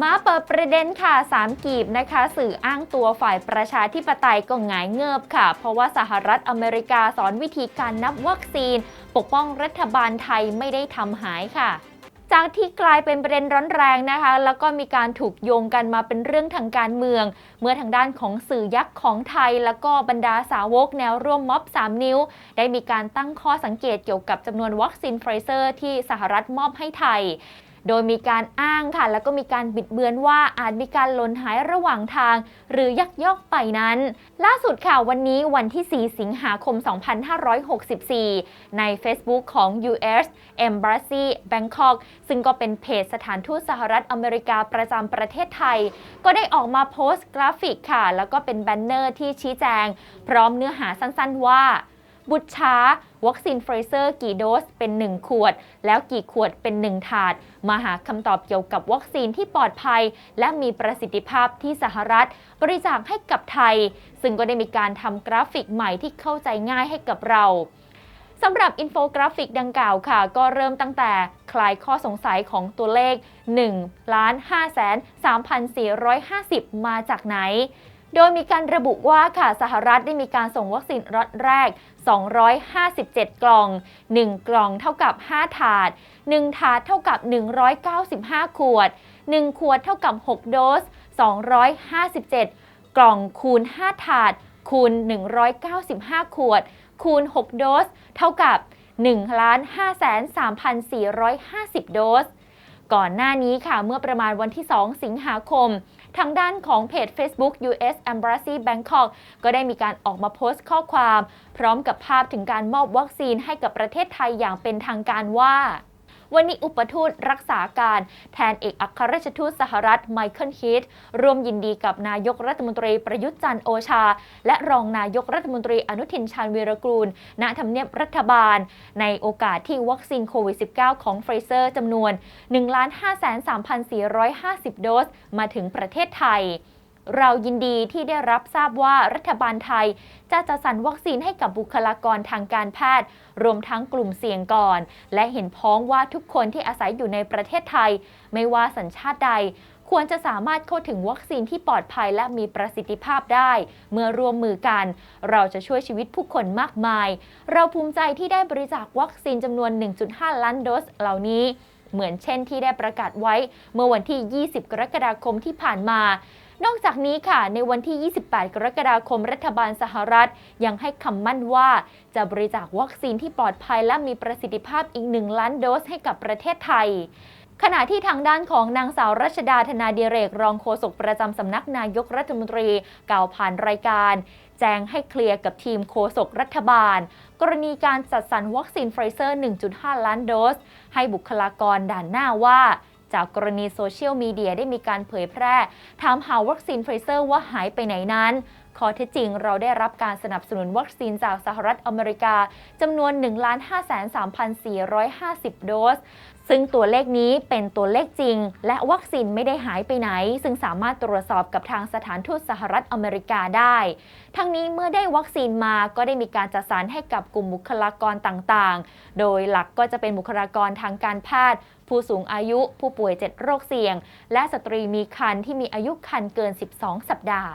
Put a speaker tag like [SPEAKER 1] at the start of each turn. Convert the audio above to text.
[SPEAKER 1] มาเปิดประเด็นค่ะ3กีบนะคะ สื่ออ้างตัวฝ่ายประชาธิปไตยก็หงายเงิบค่ะ เพราะว่าสหรัฐอเมริกาสอนวิธีการนับวัคซีน ปกป้องรัฐบาลไทยไม่ได้ทำหายค่ะจากที่กลายเป็นประเด็นร้อนแรงนะคะ แล้วก็มีการถูกโยงกันมาเป็นเรื่องทางการเมือง เมื่อทางด้านของสื่อยักษ์ของไทย แล้วก็บรรดาสาวกแนวร่วมม็อบ 3 นิ้ว ได้มีการตั้งข้อสังเกตเกี่ยวกับจำนวนวัคซีนไฟเซอร์ที่สหรัฐมอบให้ไทย โดยมีการอ้างค่ะ แล้วก็มีการบิดเบือนว่าอาจมีการหล่นหายระหว่างทาง หรือยักยอกไปนั้น ล่าสุดค่ะวันนี้วันที่ 4 สิงหาคม 2564 ใน Facebook ของ US Embassy Bangkok ซึ่งก็เป็นเพจสถานทูตสหรัฐอเมริกาประจำประเทศไทย ก็ได้ออกมาโพสต์กราฟิกค่ะ แล้วก็เป็นแบนเนอร์ที่ชี้แจง พร้อมเนื้อหาสั้นๆว่า บุตรช้า วัคซีนไฟเซอร์กี่โดสเป็น 1 ขวด แล้วกี่ขวดเป็น 1 ถาด มาหาคำตอบเกี่ยวกับวัคซีนที่ปลอดภัย และมีประสิทธิภาพที่สหรัฐ บริจาคให้กับไทย ซึ่งก็ได้มีการทำกราฟิกใหม่ที่เข้าใจง่ายให้กับเราสำหรับอินโฟกราฟิกดังกล่าวค่ะ ก็เริ่มตั้งแต่คลายข้อสงสัยของตัวเลข1ล้าน5แสน3,450 มาจากไหน โดยมีการระบุว่าค่ะสหรัฐได้มีการส่งวัคซีนล็อตแรก 257 กล่อง 1 กล่องเท่ากับ 5 ถาด 1 ถาดเท่ากับ 195 ขวด 1 ขวดเท่ากับ 6 โดส 257 กล่องคูณ 5 ถาด คูณ 195 ขวด คูณ 6 โดส เท่ากับ 1 5 3 4 5 0 โดส ก่อนหน้านี้ค่ะเมื่อประมาณวันที่ 2 สิงหาคม ทางด้านของเพจ Facebook US Embassy Bangkok ก็ได้มีการออกมาโพสต์ข้อความ พร้อมกับภาพถึงการมอบวัคซีนให้กับประเทศไทยอย่างเป็นทางการว่า วันนี้อุปทูตรักษาการแทนเอกอัครราชทูตสหรัฐไมเคิลฮีทร่วมยินดีกับนายกรัฐมนตรีประยุทธ์จันทร์โอชา และรองนายกรัฐมนตรีอนุทินชาญวีรกูล ณทำเนียบรัฐบาล ในโอกาสที่วัคซีนโควิด -19 ของไฟเซอร์จำนวน 1,53,450 โดส มาถึงประเทศไทย เรายินดีที่ได้รับทราบว่ารัฐบาลไทย จะจัดสรรวัคซีนให้กับบุคลากรทางการแพทย์ รวมทั้งกลุ่มเสี่ยงก่อน และเห็นพ้องว่าทุกคนที่อาศัยอยู่ในประเทศไทย ไม่ว่าสัญชาติใด ควรจะสามารถเข้าถึงวัคซีนที่ปลอดภัยและมีประสิทธิภาพได้ เมื่อร่วมมือกัน เราจะช่วยชีวิตผู้คนมากมาย เราภูมิใจที่ได้บริจาควัคซีนจำนวน 1.5 ล้านโดสเหล่านี้เหมือนเช่นที่ได้ประกาศไว้ เมื่อวันที่ 20 กรกฎาคมที่ผ่านมา นอกจากนี้ค่ะ ในวันที่ 28 กรกฎาคมรัฐบาลสหรัฐ ยังให้คำมั่นว่าจะบริจาควัคซีนที่ปลอดภัยและมีประสิทธิภาพอีก 1 ล้านโดสให้กับประเทศไทยขณะที่ทางด้านของนางสาวรัชดาธนาดิเรก รองโฆษกประจำสำนักนายกรัฐมนตรีกล่าวผ่านรายการ แจ้งให้เคลียร์กับทีมโฆษกรัฐบาล กรณีการจัดสรรวัคซีนไฟเซอร์ 1.5 ล้านโดส ให้บุคลากรด่านหน้าว่า จากกรณีโซเชียลมีเดียได้มีการเผยแพร่ ถามหาวัคซีนไฟเซอร์ว่าหายไปไหนนั้นข้อเท็จจริงเราได้รับการสนับสนุนวัคซีนจากสหรัฐอเมริกาจำนวน 1,53,450 โดส ซึ่งตัวเลขนี้เป็นตัวเลขจริง และวัคซีนไม่ได้หายไปไหน ซึ่งสามารถตรวจสอบกับทางสถานทูตสหรัฐอเมริกาได้ ทั้งนี้เมื่อได้วัคซีนมาก็ได้มีการจัดสรรให้กับกลุ่มบุคลากรต่างๆ โดยหลักก็จะเป็นบุคลากรทางการแพทย์ผู้สูงอายุ ผู้ป่วย 7 โรคเสี่ยง และสตรีมีครรภ์ที่มีอายุครรภ์เกิน 12 สัปดาห์